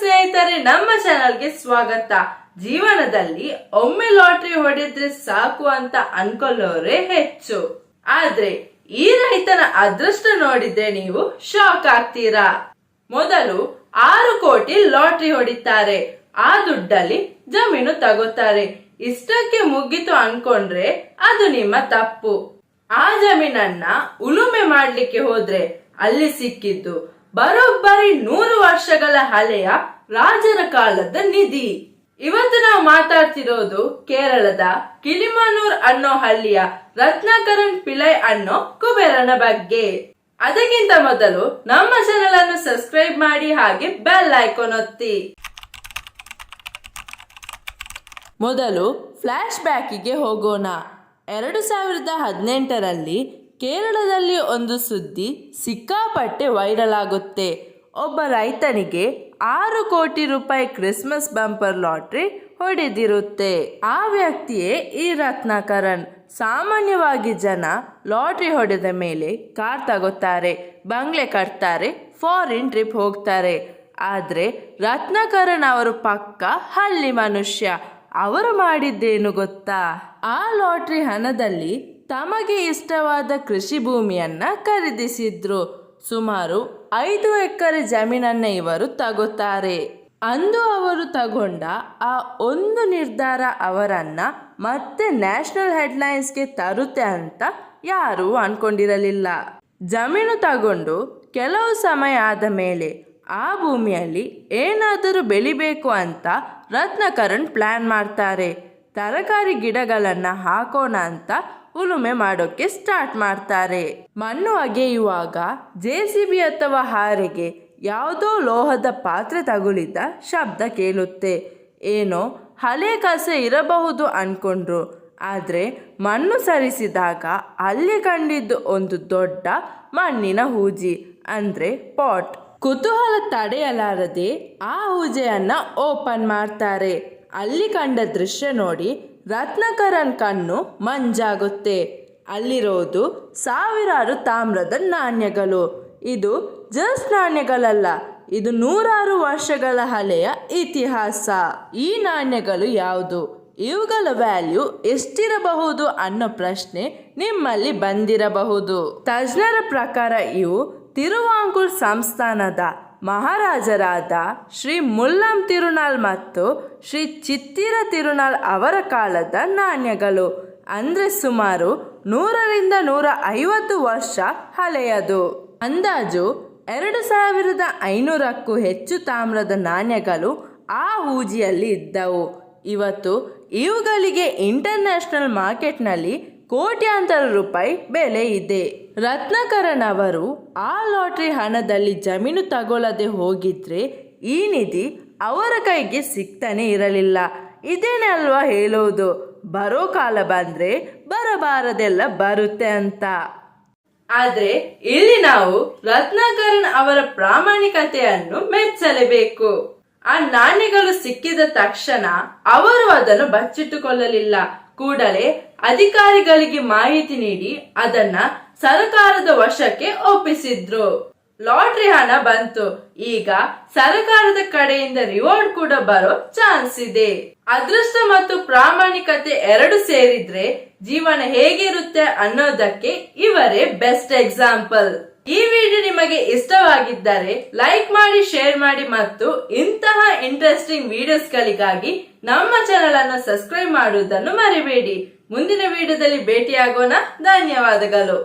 ಸ್ನೇಹಿತರೆ, ನಮ್ಮ ಚಾನಲ್ಗೆ ಸ್ವಾಗತ. ಜೀವನದಲ್ಲಿ ಒಮ್ಮೆ ಲಾಟ್ರಿ ಹೊಡೆದ್ರೆ ಸಾಕು ಅಂತ ಅನ್ಕೊಳ್ಳೋರೆ ಹೆಚ್ಚು. ಆದ್ರೆ, ಈ ರೈತನ ಅದೃಷ್ಟ ನೋಡಿದ್ರೆ ನೀವು ಶಾಕ್ ಆಗ್ತೀರಾ? ಮೊದಲು ಆರು ಕೋಟಿ ಲಾಟ್ರಿ ಹೊಡಿತಾರೆ. ಆ ದುಡ್ಡಲ್ಲಿ ಜಮೀನು ತಗೋತಾರೆ. ಇಷ್ಟಕ್ಕೆ ಮುಗಿತು ಅನ್ಕೊಂಡ್ರೆ ಅದು ನಿಮ್ಮ ತಪ್ಪು. ಆ ಜಮೀನನ್ನ ಉಳುಮೆ ಮಾಡ್ಲಿಕ್ಕೆ ಹೋದ್ರೆ ಅಲ್ಲಿ ಸಿಕ್ಕಿದ್ದು ಬರೋಬ್ಬರಿ ನೂರು ವರ್ಷಗಳ ಹಳೆಯ ರಾಜರ ಕಾಲದ ನಿಧಿ. ಇವತ್ತು ನಾವು ಮಾತಾಡ್ತಿರೋದು ಕೇರಳದ ಕಿಲಿಮಾನೂರ್ ಅನ್ನೋ ಹಳ್ಳಿಯ ರತ್ನಾಕರನ್ ಪಿಳೈ ಅನ್ನೋ ಕುಬೇರನ ಬಗ್ಗೆ. ಅದಕ್ಕಿಂತ ಮೊದಲು ನಮ್ಮ ಚಾನೆಲ್ ಅನ್ನು ಸಬ್ಸ್ಕ್ರೈಬ್ ಮಾಡಿ ಹಾಗೆ ಬೆಲ್ ಐಕಾನ್ ಒತ್ತಿ. ಮೊದಲು ಫ್ಲಾಶ್ ಬ್ಯಾಕಿಗೆ ಹೋಗೋಣ. ಎರಡು ಸಾವಿರದ ಹದಿನೆಂಟರಲ್ಲಿ ಕೇರಳದಲ್ಲಿ ಒಂದು ಸುದ್ದಿ ಸಿಕ್ಕಾಪಟ್ಟೆ ವೈರಲ್ ಆಗುತ್ತೆ. ಒಬ್ಬ ರೈತನಿಗೆ ಆರು ಕೋಟಿ ರೂಪಾಯಿ ಕ್ರಿಸ್ಮಸ್ ಬಂಪರ್ ಲಾಟ್ರಿ ಹೊಡೆದಿರುತ್ತೆ. ಆ ವ್ಯಕ್ತಿಯೇ ಈ ರತ್ನಾಕರನ್. ಸಾಮಾನ್ಯವಾಗಿ ಜನ ಲಾಟ್ರಿ ಹೊಡೆದ ಮೇಲೆ ಕಾರ್ ತಗೋತಾರೆ, ಬಂಗ್ಲೆ ಕಟ್ತಾರೆ, ಫಾರಿನ್ ಟ್ರಿಪ್ ಹೋಗ್ತಾರೆ. ಆದರೆ ರತ್ನಾಕರನ್ ಅವರು ಪಕ್ಕ ಹಳ್ಳಿ ಮನುಷ್ಯ. ಅವರು ಮಾಡಿದ್ದೇನು ಗೊತ್ತಾ? ಆ ಲಾಟ್ರಿ ಹಣದಲ್ಲಿ ತಮಗೆ ಇಷ್ಟವಾದ ಕೃಷಿ ಭೂಮಿಯನ್ನು ಖರೀದಿಸಿದ್ರು. ಸುಮಾರು ಐದು ಎಕರೆ ಜಮೀನನ್ನು ಇವರು ತಗೋತಾರೆ. ಅಂದು ಅವರು ತಗೊಂಡ ಆ ಒಂದು ನಿರ್ಧಾರ ಅವರನ್ನು ಮತ್ತೆ ನ್ಯಾಷನಲ್ ಹೆಡ್ಲೈನ್ಸ್ಗೆ ತರುತ್ತೆ ಅಂತ ಯಾರೂ ಅನ್ಕೊಂಡಿರಲಿಲ್ಲ. ಜಮೀನು ತಗೊಂಡು ಕೆಲವು ಸಮಯ ಆದ ಮೇಲೆ ಆ ಭೂಮಿಯಲ್ಲಿ ಏನಾದರೂ ಬೆಳಿಬೇಕು ಅಂತ ರತ್ನಕರಣ್ ಪ್ಲಾನ್ ಮಾಡ್ತಾರೆ. ತರಕಾರಿ ಗಿಡಗಳನ್ನು ಹಾಕೋಣ ಅಂತ ಉಳುಮೆ ಮಾಡೋಕ್ಕೆ ಸ್ಟಾರ್ಟ್ ಮಾಡ್ತಾರೆ. ಮಣ್ಣು ಅಗೆಯುವಾಗ ಜೆ ಸಿ ಬಿ ಅಥವಾ ಹಾರೆಗೆ ಯಾವುದೋ ಲೋಹದ ಪಾತ್ರೆ ತಗುಲಿದ ಶಬ್ದ ಕೇಳುತ್ತೆ. ಏನೋ ಹಳೆ ಕಸ ಇರಬಹುದು ಅನ್ಕೊಂಡ್ರು. ಆದರೆ ಮಣ್ಣು ಸರಿಸಿದಾಗ ಅಲ್ಲಿ ಕಂಡಿದ್ದು ಒಂದು ದೊಡ್ಡ ಮಣ್ಣಿನ ಹೂಜಿ, ಅಂದರೆ ಪಾಟ್. ಕುತೂಹಲ ತಡೆಯಲಾರದೆ ಆ ಹೂಜೆಯನ್ನು ಓಪನ್ ಮಾಡ್ತಾರೆ. ಅಲ್ಲಿ ಕಂಡ ದೃಶ್ಯ ನೋಡಿ ರತ್ನಕರನ್ ಕಣ್ಣು ಮಂಜಾಗುತ್ತೆ. ಅಲ್ಲಿರೋದು ಸಾವಿರಾರು ತಾಮ್ರದ ನಾಣ್ಯಗಳು. ಇದು ಜಸ್ ನಾಣ್ಯಗಳಲ್ಲ, ಇದು ನೂರಾರು ವರ್ಷಗಳ ಹಳೆಯ ಇತಿಹಾಸ. ಈ ನಾಣ್ಯಗಳು ಯಾವುದು? ಇವುಗಳ ವ್ಯಾಲ್ಯೂ ಎಷ್ಟಿರಬಹುದು ಅನ್ನೋ ಪ್ರಶ್ನೆ ನಿಮ್ಮಲ್ಲಿ ಬಂದಿರಬಹುದು. ತಜ್ಞರ ಪ್ರಕಾರ ಇವು ತಿರುವಾಂಕೂರ್ ಸಂಸ್ಥಾನದ ಮಹಾರಾಜರಾದ ಶ್ರೀ ಮುಲ್ಲಂ ತಿರುನಾಳ್ ಮತ್ತು ಶ್ರೀ ಚಿತ್ತಿರ ತಿರುನಾಳ್ ಅವರ ಕಾಲದ ನಾಣ್ಯಗಳು. ಅಂದರೆ ಸುಮಾರು ನೂರರಿಂದ ನೂರ ಐವತ್ತು ವರ್ಷ ಹಳೆಯದು. ಅಂದಾಜು ಎರಡು ಸಾವಿರದ ಐನೂರಕ್ಕೂ ಹೆಚ್ಚು ತಾಮ್ರದ ನಾಣ್ಯಗಳು ಆ ಊಜಿಯಲ್ಲಿ ಇದ್ದವು. ಇವತ್ತು ಇವುಗಳಿಗೆ ಇಂಟರ್ನ್ಯಾಷನಲ್ ಮಾರ್ಕೆಟ್ನಲ್ಲಿ ಕೋಟ್ಯಾಂತರ ರೂಪಾಯಿ ಬೆಲೆ ಇದೆ. ರತ್ನಾಕರನ್ ಅವರು ಆ ಲಾಟ್ರಿ ಹಣದಲ್ಲಿ ಜಮೀನು ತಗೊಳ್ಳದೆ ಹೋಗಿದ್ರೆ ಈ ನಿಧಿ ಅವರ ಕೈಗೆ ಸಿಗ್ತಾನೆ ಇರಲಿಲ್ಲ. ಇದೇನಲ್ವಾ ಹೇಳೋದು? ಬರೋ ಕಾಲ ಬಂದ್ರೆ ಬರಬಾರದೆಲ್ಲ ಬರುತ್ತೆ ಅಂತ. ಆದ್ರೆ ಇಲ್ಲಿ ನಾವು ರತ್ನಾಕರನ್ ಅವರ ಪ್ರಾಮಾಣಿಕತೆಯನ್ನು ಮೆಚ್ಚಲೇಬೇಕು. ಆ ನಾಣ್ಯಗಳು ಸಿಕ್ಕಿದ ತಕ್ಷಣ ಅವರು ಅದನ್ನು ಬಚ್ಚಿಟ್ಟುಕೊಳ್ಳಲಿಲ್ಲ. ಕೂಡಲೇ ಅಧಿಕಾರಿಗಳಿಗೆ ಮಾಹಿತಿ ನೀಡಿ ಅದನ್ನ ಸರ್ಕಾರದ ವಶಕ್ಕೆ ಒಪ್ಪಿಸಿದ್ರು. ಲಾಟ್ರಿ ಹಣ ಬಂತು. ಈಗ ಸರ್ಕಾರದ ಕಡೆಯಿಂದ ರಿವಾರ್ಡ್ ಕೂಡ ಬರೋ ಚಾನ್ಸ್ ಇದೆ. ಅದೃಷ್ಟ ಮತ್ತು ಪ್ರಾಮಾಣಿಕತೆ ಎರಡು ಸೇರಿದ್ರೆ ಜೀವನ ಹೇಗಿರುತ್ತೆ ಅನ್ನೋದಕ್ಕೆ ಇವರೇ ಬೆಸ್ಟ್ ಎಕ್ಸಾಂಪಲ್ ಈ ವಿಡಿಯೋ ನಿಮಗೆ ಇಷ್ಟವಾಗಿದ್ದರೆ ಲೈಕ್ ಮಾಡಿ, ಶೇರ್ ಮಾಡಿ ಮತ್ತು ಇಂತಹ ಇಂಟ್ರೆಸ್ಟಿಂಗ್ ವಿಡಿಯೋಸ್ಗಳಿಗಾಗಿ ನಮ್ಮ ಚಾನೆಲ್ ಅನ್ನು ಸಬ್ಸ್ಕ್ರೈಬ್ ಮಾಡುವುದನ್ನು ಮರಿಬೇಡಿ. ಮುಂದಿನ ವಿಡಿಯೋದಲ್ಲಿ ಭೇಟಿಯಾಗೋಣ. ಧನ್ಯವಾದಗಳು.